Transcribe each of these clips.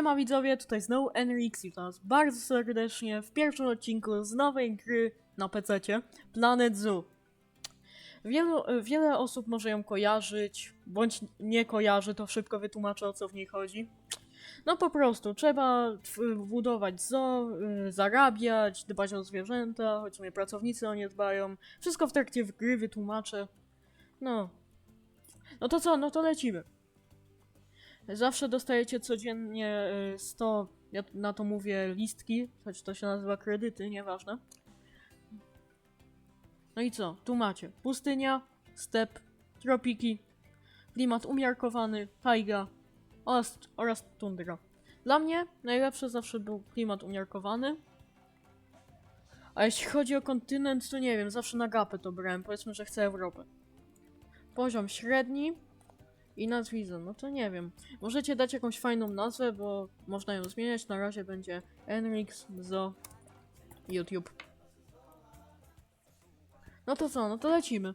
Siema widzowie, tutaj znowu Enrix i was bardzo serdecznie w pierwszym odcinku z nowej gry na PC Planet Zoo. Wielu, wiele osób może ją kojarzyć, bądź nie kojarzy, to szybko wytłumaczę o co w niej chodzi. No po prostu, trzeba budować zoo, y, zarabiać, dbać o zwierzęta, choć mnie pracownicy o nie dbają. Wszystko w trakcie gry wytłumaczę. No. No to co, no to lecimy. Zawsze dostajecie codziennie y, 100, ja na to mówię listki, choć to się nazywa kredyty, nieważne. No i co? Tu macie pustynia, step, tropiki, klimat umiarkowany, tajga oraz, oraz tundra. Dla mnie najlepszy zawsze był klimat umiarkowany. A jeśli chodzi o kontynent, to nie wiem, zawsze na gapę to brałem. Powiedzmy, że chcę Europę. Poziom średni i nazwisko, no to nie wiem. Możecie dać jakąś fajną nazwę, bo można ją zmieniać. Na razie będzie Enrix Zo YouTube. No to co, no to lecimy.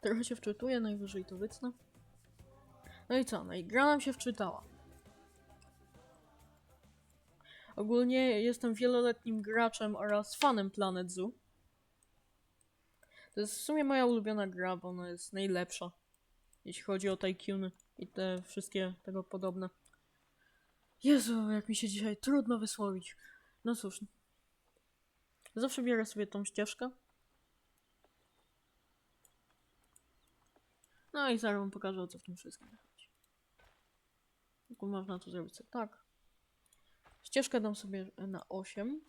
Trochę się wczytuję, najwyżej to wycnę. No i co, no i gra nam się wczytała. Ogólnie jestem wieloletnim graczem oraz fanem Planet Zoo. To jest w sumie moja ulubiona gra, bo ona jest najlepsza. Jeśli chodzi o Tycoon i te wszystkie tego podobne. Jezu, jak mi się dzisiaj trudno wysłowić. No cóż. Zawsze biorę sobie tą ścieżkę. No i zaraz wam pokażę o co w tym wszystkim chodzi. Tylko można to zrobić sobie tak. Ścieżkę dam sobie na 8.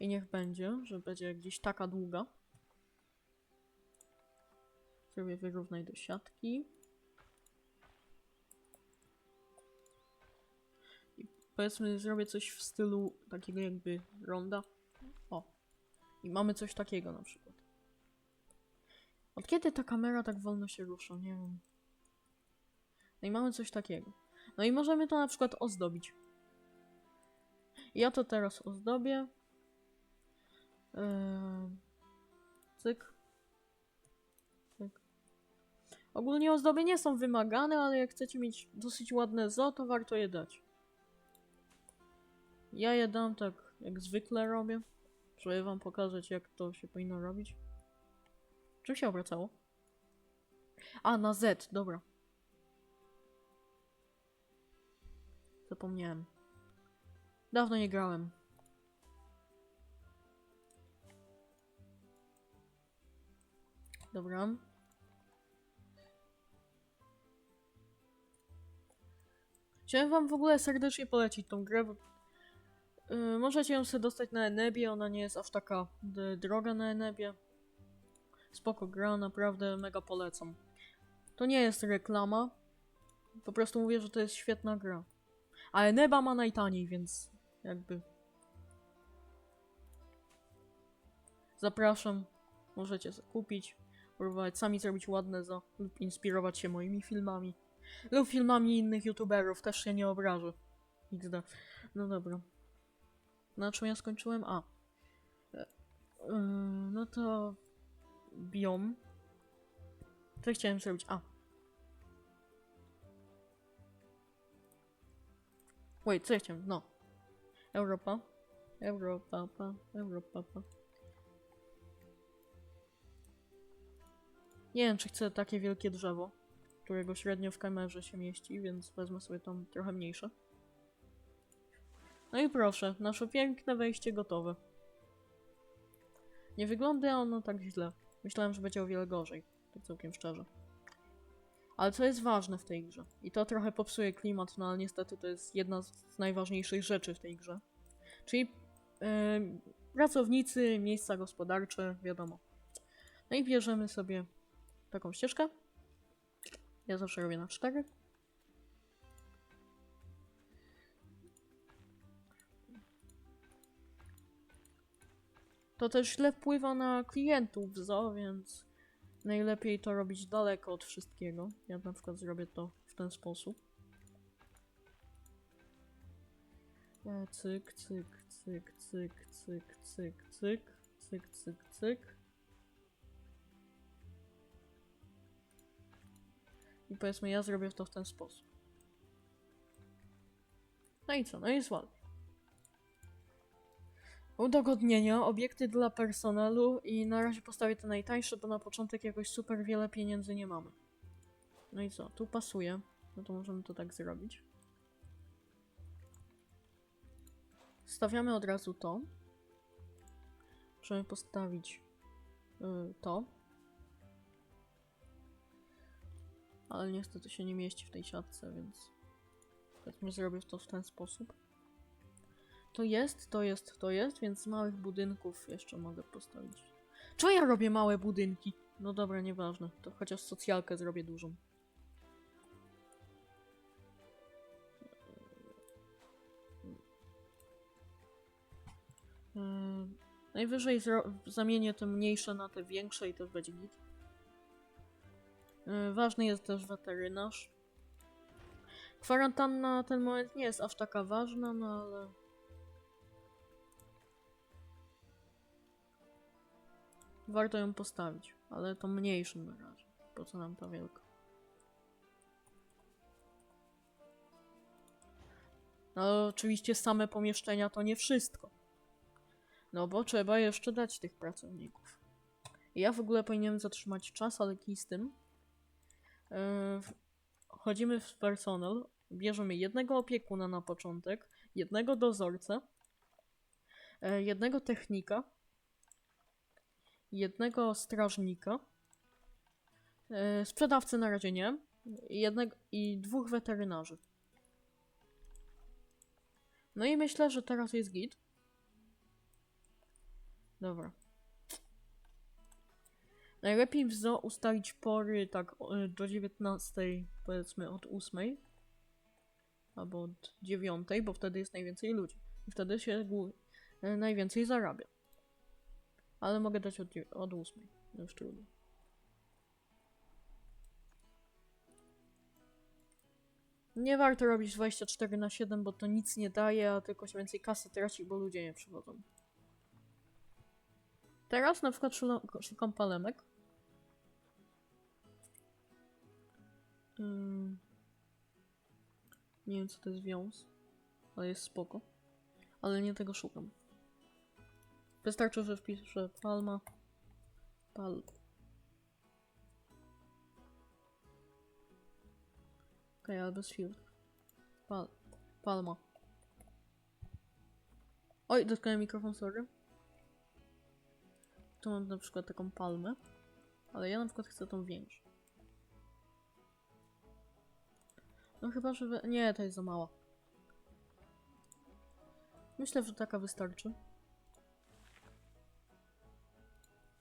I niech będzie, że będzie gdzieś taka długa. Zrobię wyrównaj do siatki. I powiedzmy zrobię coś w stylu takiego jakby ronda. O. I mamy coś takiego na przykład. Od kiedy ta kamera tak wolno się rusza? Nie wiem. No i mamy coś takiego. No i możemy to na przykład ozdobić. Ja to teraz ozdobię. Cyk. Cyk. Ogólnie ozdoby nie są wymagane, ale jak chcecie mieć dosyć ładne zo, to warto je dać. Ja je dam tak, jak zwykle robię. Żeby wam pokazać, jak to się powinno robić. Czym się obracało? A, na Z, dobra. Zapomniałem. Dawno nie grałem. Dobra. Chciałem wam w ogóle serdecznie polecić tą grę, bo yy, możecie ją sobie dostać na Enebie, ona nie jest aż taka droga na Enebie. Spoko gra, naprawdę mega polecam. To nie jest reklama, po prostu mówię, że to jest świetna gra. A Eneba ma najtaniej, więc jakby... Zapraszam, możecie kupić, próbować sami zrobić ładne za lub inspirować się moimi filmami. Lub filmami innych youtuberów, też się nie obrażę. XD. No dobra. Na czym ja skończyłem? A. Yy, no to... Biom. Co chciałem zrobić? A. Wait, co ja chciałem? No. Europa. Europa, pa, Europa, pa. Nie wiem, czy chcę takie wielkie drzewo, którego średnio w kamerze się mieści, więc wezmę sobie tam trochę mniejsze. No i proszę, nasze piękne wejście gotowe. Nie wygląda ono tak źle. Myślałem, że będzie o wiele gorzej, tak całkiem szczerze. Ale co jest ważne w tej grze, i to trochę popsuje klimat, no ale niestety to jest jedna z najważniejszych rzeczy w tej grze. Czyli yy, pracownicy, miejsca gospodarcze, wiadomo. No i bierzemy sobie taką ścieżkę. Ja zawsze robię na 4. To też źle wpływa na klientów zo, więc najlepiej to robić daleko od wszystkiego. Ja na przykład zrobię to w ten sposób. E, Cyk, cyk, cyk, cyk, cyk, cyk, cyk, cyk, cyk, cyk. I powiedzmy, ja zrobię to w ten sposób. No i co? No jest ładnie. Udogodnienia, obiekty dla personelu i na razie postawię te najtańsze, bo na początek jakoś super wiele pieniędzy nie mamy. No i co? Tu pasuje. No to możemy to tak zrobić. Stawiamy od razu to. Możemy postawić y, to. Ale niestety się nie mieści w tej siatce, więc powiedzmy zrobię to w ten sposób. To jest, to jest, to jest, więc z małych budynków jeszcze mogę postawić. Czemu ja robię małe budynki? No dobra, nieważne. To chociaż socjalkę zrobię dużą. Yy, Najwyżej zamienię te mniejsze na te większe i to będzie git. Yy, Ważny jest też weterynarz. Kwarantanna na ten moment nie jest aż taka ważna, no ale... Warto ją postawić, ale to mniejszą na razie. Po co nam ta wielka? No oczywiście same pomieszczenia to nie wszystko. No bo trzeba jeszcze dać tych pracowników. Ja w ogóle powinienem zatrzymać czas, ale kij z tym. Yy, Chodzimy w personel, bierzemy jednego opiekuna na początek, jednego dozorcę, e, jednego technika, jednego strażnika, e, sprzedawcy na razie nie, jednego, i dwóch weterynarzy. No i myślę, że teraz jest git. Dobra. Najlepiej ustalić pory tak do 19, powiedzmy od 8 albo od 9, bo wtedy jest najwięcej ludzi i wtedy się y, najwięcej zarabia. Ale mogę dać od, od 8, już trudno. Nie warto robić 24 na 7, bo to nic nie daje, a tylko się więcej kasy traci, bo ludzie nie przychodzą. Teraz na przykład szukam palemek. Ym. Nie wiem co to jest wiąz, ale jest spoko. Ale nie tego szukam. Wystarczy, że wpiszę palma. Pal. Okej, ale bez filtru. Pal. Palma. Oj, dotknąłem mikrofon, sorry. Tu mam na przykład taką palmę, ale ja na przykład chcę tą większą. No chyba, że... Nie, to jest za mała. Myślę, że taka wystarczy.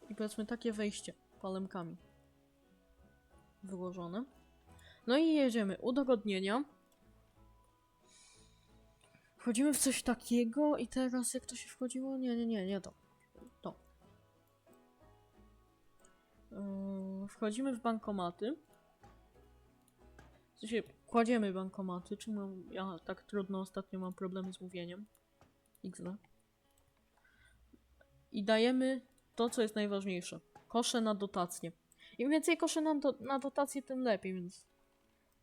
I powiedzmy takie wejście palemkami wyłożone. No i jedziemy. Udogodnienia. Wchodzimy w coś takiego i teraz jak to się wchodziło? Nie, nie, nie, nie to. To. Yy, wchodzimy w bankomaty. W sensie, kładziemy bankomaty. Czemu ja tak trudno ostatnio mam problemy z mówieniem? XD. I dajemy to, co jest najważniejsze. Kosze na dotację. Im więcej koszy na, do, na tym lepiej, więc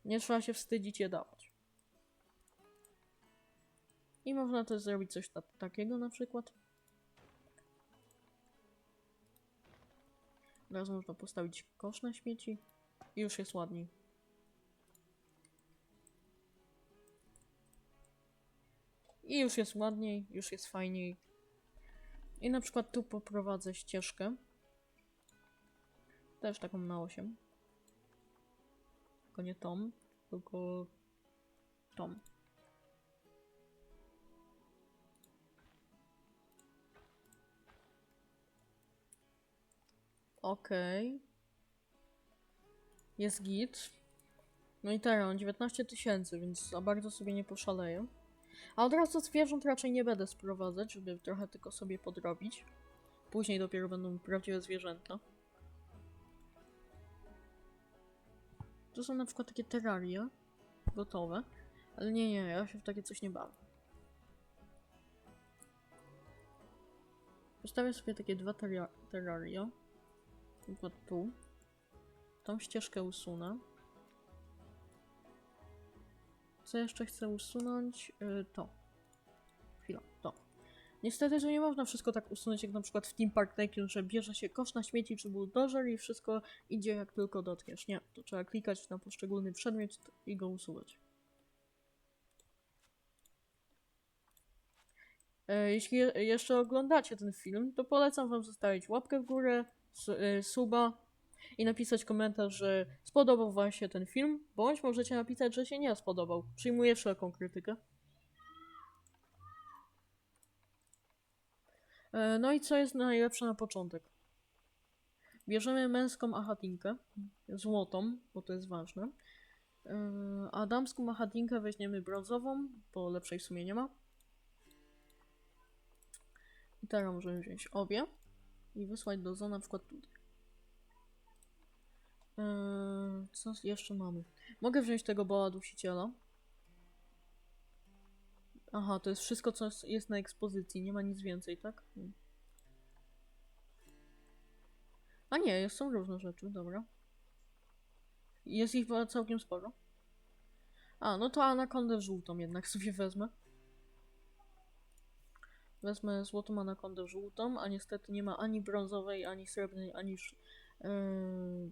nie trzeba się wstydzić je dawać. I można też zrobić coś ta takiego na przykład. Teraz można postawić kosz na śmieci i już jest ładniej. I już jest ładniej, już jest fajniej. I na przykład tu poprowadzę ścieżkę. Też taką na 8. Tylko nie tą, tylko tą. Okej. Jest git. No i teraz mam 19 tysięcy, więc za bardzo sobie nie poszaleję. A od razu zwierząt raczej nie będę sprowadzać, żeby trochę tylko sobie podrobić. Później dopiero będą prawdziwe zwierzęta. Tu są na przykład takie terraria gotowe. Ale nie, nie, ja się w takie coś nie bawię. Postawię sobie takie dwa terra terraria. Na przykład tu. Tą ścieżkę usunę. Co jeszcze chcę usunąć? Y, to. Chwila, to. Niestety, że nie można wszystko tak usunąć, jak na przykład w Team Park Tycoon, że bierze się kosz na śmieci czy bulldozer i wszystko idzie jak tylko dotkniesz. Nie, to trzeba klikać na poszczególny przedmiot i go usuwać. E, Jeśli je- jeszcze oglądacie ten film, to polecam wam zostawić łapkę w górę, e, suba i napisać komentarz, że spodobał wam się ten film, bądź możecie napisać, że się nie spodobał. Przyjmuję wszelką krytykę. E, No i co jest najlepsze na początek? Bierzemy męską achatinkę, złotą, bo to jest ważne. E, A damską achatinkę weźmiemy brązową, bo lepszej w sumie nie ma. I teraz możemy wziąć obie i wysłać do zo na przykład tutaj. Eee, co jeszcze mamy? Mogę wziąć tego boła dusiciela. Aha, to jest wszystko, co jest- na ekspozycji. Nie ma nic więcej, tak? Hmm. A nie, są różne rzeczy, dobra. Jest ich całkiem sporo. A, no to anakondę żółtą jednak sobie wezmę. Wezmę złotą anakondę żółtą, a niestety nie ma ani brązowej, ani srebrnej, ani yy,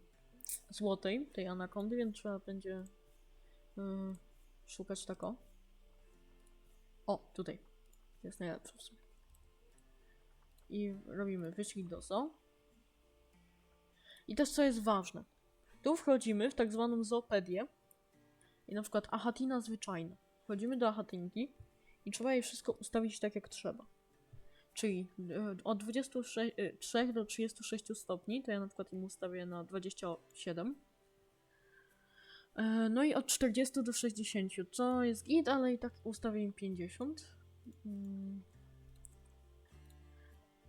złotej tej anakondy, więc trzeba będzie yy, szukać tako. O, tutaj. Jest najlepsze w sumie. I robimy wyścig do zoo. I też co jest ważne. Tu wchodzimy w tak zwaną zoopedię. I na przykład achatina zwyczajna. Wchodzimy do achatinki i trzeba jej wszystko ustawić tak jak trzeba. Czyli e, od 23 do 36 stopni, to ja na przykład im ustawię na 27. E, No i od 40 do 60, co jest git, ale i tak ustawię im 50. Mm.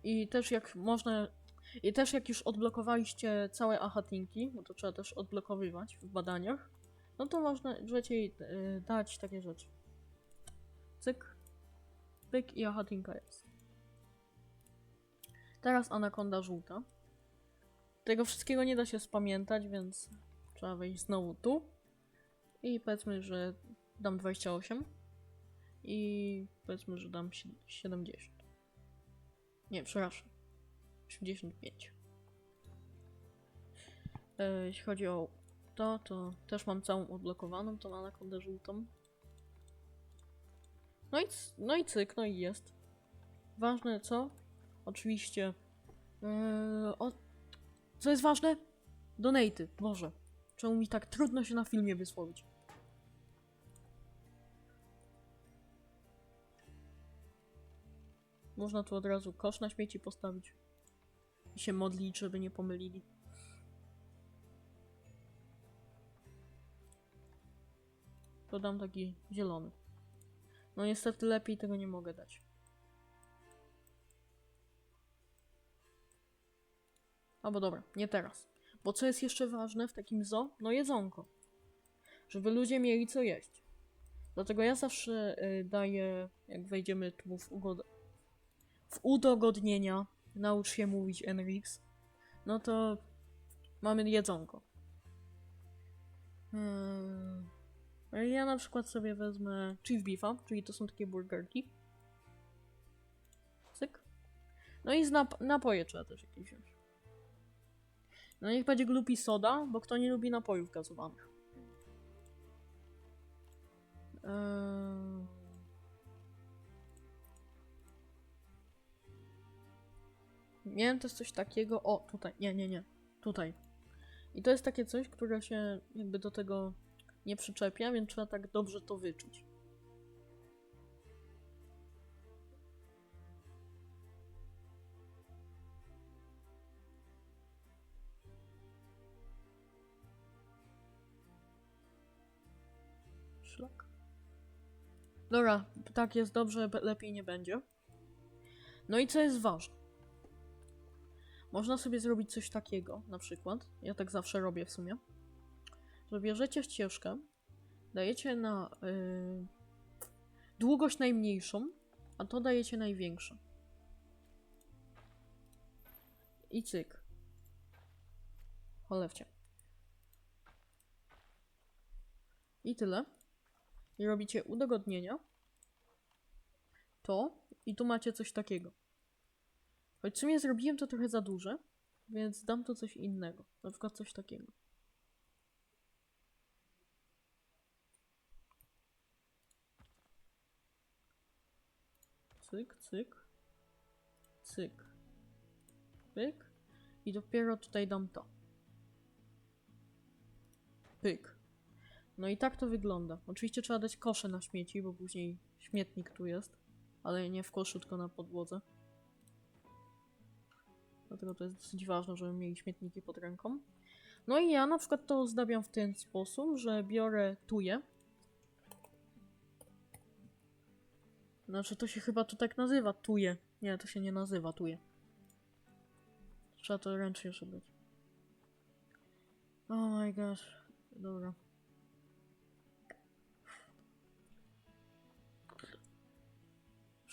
I też jak można, i też jak już odblokowaliście całe achatinki, bo to trzeba też odblokowywać w badaniach, no to można, jej e, dać takie rzeczy. Cyk, pyk i achatinka jest. Teraz anakonda żółta. Tego wszystkiego nie da się spamiętać, więc trzeba wejść znowu tu. I powiedzmy, że dam 28. I powiedzmy, że dam si- 70. Nie, przepraszam. 85. E, jeśli chodzi o to, to też mam całą odblokowaną, tą anakondę żółtą. No i, no i cyk, no i jest. Ważne co? Oczywiście. Yy, o, co jest ważne? Donaty. Boże. Czemu mi tak trudno się na filmie wysłowić? Można tu od razu kosz na śmieci postawić. I się modlić, żeby nie pomylili. To dam taki zielony. No niestety lepiej tego nie mogę dać. Albo dobra, nie teraz. Bo co jest jeszcze ważne w takim zoo? No jedzonko. Żeby ludzie mieli co jeść. Dlatego ja zawsze y, daję, jak wejdziemy tu w, w udogodnienia, naucz się mówić Enrix, no to mamy jedzonko. Hmm. Ja na przykład sobie wezmę chief beefa, czyli to są takie burgerki. Cyk. No i z nap- napoje trzeba też jakieś wziąć. No niech będzie glupi soda, bo kto nie lubi napojów gazowanych. Eee... Miałem też coś takiego. O, tutaj. Nie, nie, nie. Tutaj. I to jest takie coś, które się jakby do tego nie przyczepia, więc trzeba tak dobrze to wyczuć. Szlak. Dobra, tak jest dobrze, lepiej nie będzie. No i co jest ważne? Można sobie zrobić coś takiego, na przykład, ja tak zawsze robię w sumie, że bierzecie ścieżkę, dajecie na yy, długość najmniejszą, a to dajecie największą. I cyk. Cholewcie. I tyle. I robicie udogodnienia, to i tu macie coś takiego. Choć w sumie zrobiłem to trochę za duże, więc dam tu coś innego. Na przykład coś takiego. Cyk, cyk. Cyk. Pyk. I dopiero tutaj dam to. Pyk. No i tak to wygląda. Oczywiście trzeba dać kosze na śmieci, bo później śmietnik tu jest. Ale nie w koszu, tylko na podłodze. Dlatego to jest dosyć ważne, żeby mieli śmietniki pod ręką. No i ja na przykład to ozdabiam w ten sposób, że biorę tuje. Znaczy to się chyba tu tak nazywa, tuje. Nie, to się nie nazywa tuje. Trzeba to ręcznie szybić. Oh my gosh. Dobra.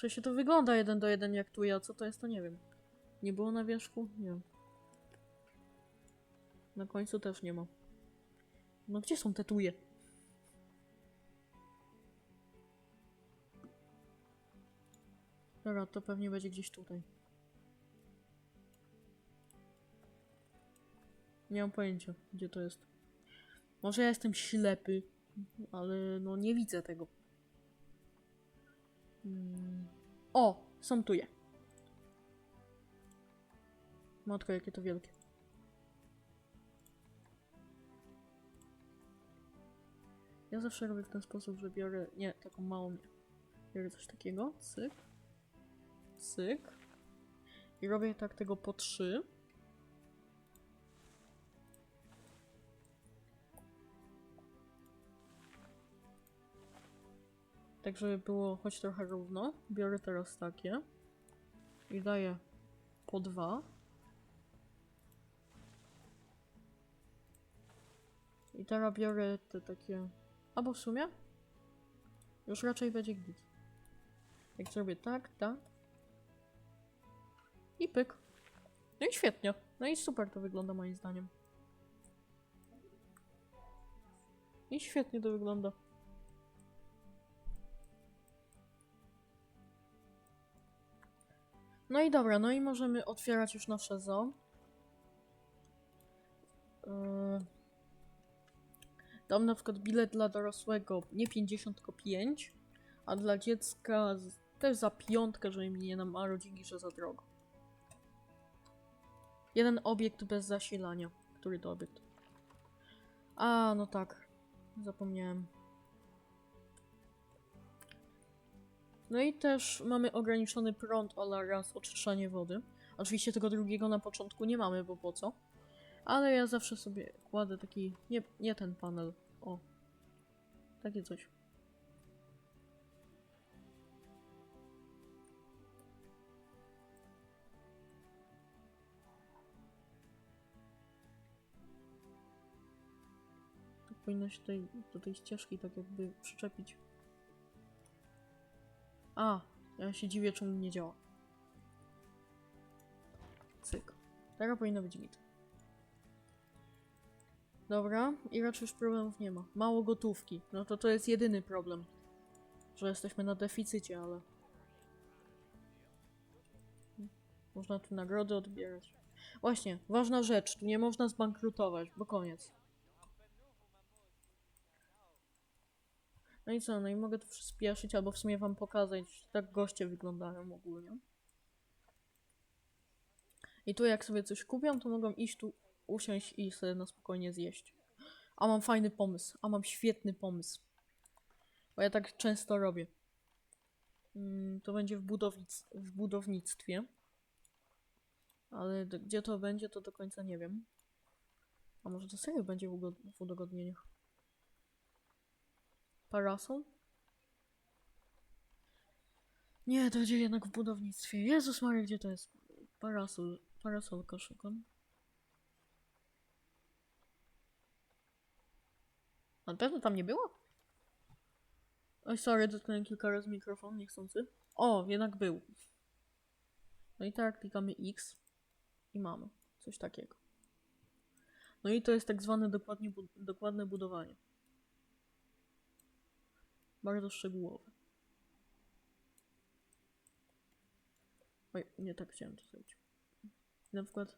Przecież to wygląda jeden do jeden jak tuje, a co to jest to nie wiem. Nie było na wierzchu? Nie. Na końcu też nie ma. No gdzie są te tuje? Dobra, to pewnie będzie gdzieś tutaj. Nie mam pojęcia, gdzie to jest. Może ja jestem ślepy, ale no nie widzę tego. Mm. O! Są tuje. Matko, jakie to wielkie. Ja zawsze robię w ten sposób, że biorę, nie, taką małą, biorę coś takiego, cyk, cyk i robię tak tego po trzy. Tak, żeby było choć trochę równo. Biorę teraz takie i daję po dwa. I teraz biorę te takie. Albo w sumie? Już raczej będzie git. Jak zrobię tak, tak. I pyk. No i świetnie. No i super to wygląda moim zdaniem. I świetnie to wygląda. No i dobra, no i możemy otwierać już nasze zoo. Yy... Dam na przykład bilet dla dorosłego nie 50, tylko 5, a dla dziecka też za piątkę, żeby mi nie namarodzili, że za drogo. Jeden obiekt bez zasilania. Który to obiekt? A, no tak. Zapomniałem. No i też mamy ograniczony prąd oraz oczyszczanie wody. Oczywiście tego drugiego na początku nie mamy, bo po co? Ale ja zawsze sobie kładę taki, nie, nie ten panel, o. Takie coś. Powinno się tutaj, do tej ścieżki tak jakby przyczepić. A, ja się dziwię, czemu nie działa. Cyk. Teraz powinno być git. Dobra, i raczej już problemów nie ma. Mało gotówki. No to to jest jedyny problem. Że jesteśmy na deficycie, ale... Można tu nagrody odbierać. Właśnie, ważna rzecz. Tu nie można zbankrutować, bo koniec. No i co, no i mogę tu przyspieszyć, albo w sumie wam pokazać, tak goście wyglądają ogólnie. I tu jak sobie coś kupią, to mogą iść tu, usiąść i sobie na spokojnie zjeść. A mam fajny pomysł, a mam świetny pomysł. Bo ja tak często robię. Mm, to będzie w, budownic w budownictwie. Ale gdzie to będzie, to do końca nie wiem. A może to serio będzie w, w udogodnieniach? Parasol? Nie, to będzie jednak w budownictwie. Jezus Maria, gdzie to jest? Parasol. Parasolka szukam. Na pewno tam nie było? Oj, sorry, dotknąłem kilka razy mikrofon, niechcący. O, jednak był. No i tak klikamy X i mamy coś takiego. No i to jest tak zwane dokładnie bu dokładne budowanie. Bardzo szczegółowe. Oj, nie tak chciałem to zrobić. Na przykład.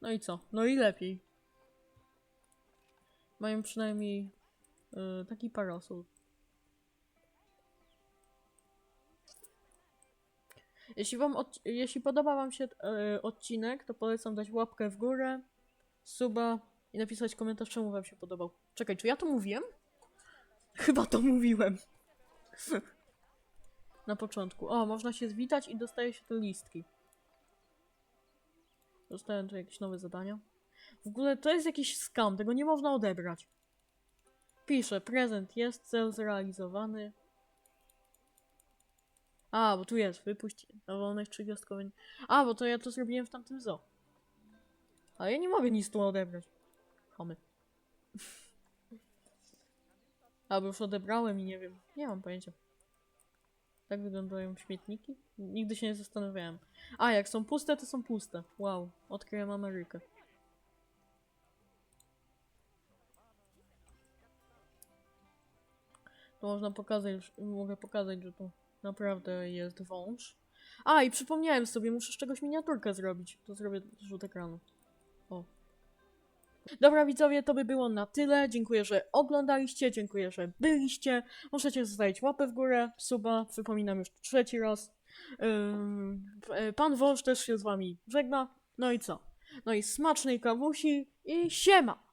No i co? No i lepiej. Mają przynajmniej y, taki parasol. Jeśli, wam od, jeśli podoba Wam się e, odcinek, to polecam dać łapkę w górę, suba i napisać komentarz, czemu Wam się podobał. Czekaj, czy ja to mówiłem? Chyba to mówiłem. Na początku. O, można się zwitać i dostaje się te listki. Dostałem tu jakieś nowe zadania. W ogóle to jest jakiś skam, tego nie można odebrać. Pisze, prezent jest, cel zrealizowany. A, bo tu jest, wypuść na wolność trzy gwiazdkowe. A, bo to ja to zrobiłem w tamtym zoo. A ja nie mogę nic tu odebrać. Chomy. Albo już odebrałem i nie wiem. Nie mam pojęcia. Tak wyglądają śmietniki? Nigdy się nie zastanawiałem. A, jak są puste, to są puste. Wow, odkryłem Amerykę. To można pokazać, mogę pokazać, że to naprawdę jest wąż. A, i przypomniałem sobie, muszę z czegoś miniaturkę zrobić. To zrobię rzut ekranu. O. Dobra widzowie, to by było na tyle. Dziękuję, że oglądaliście, dziękuję, że byliście. Możecie zostawić łapę w górę, suba, przypominam już trzeci raz. E, pan wąż też się z wami żegna. No i co? No i smacznej kawusi i siema!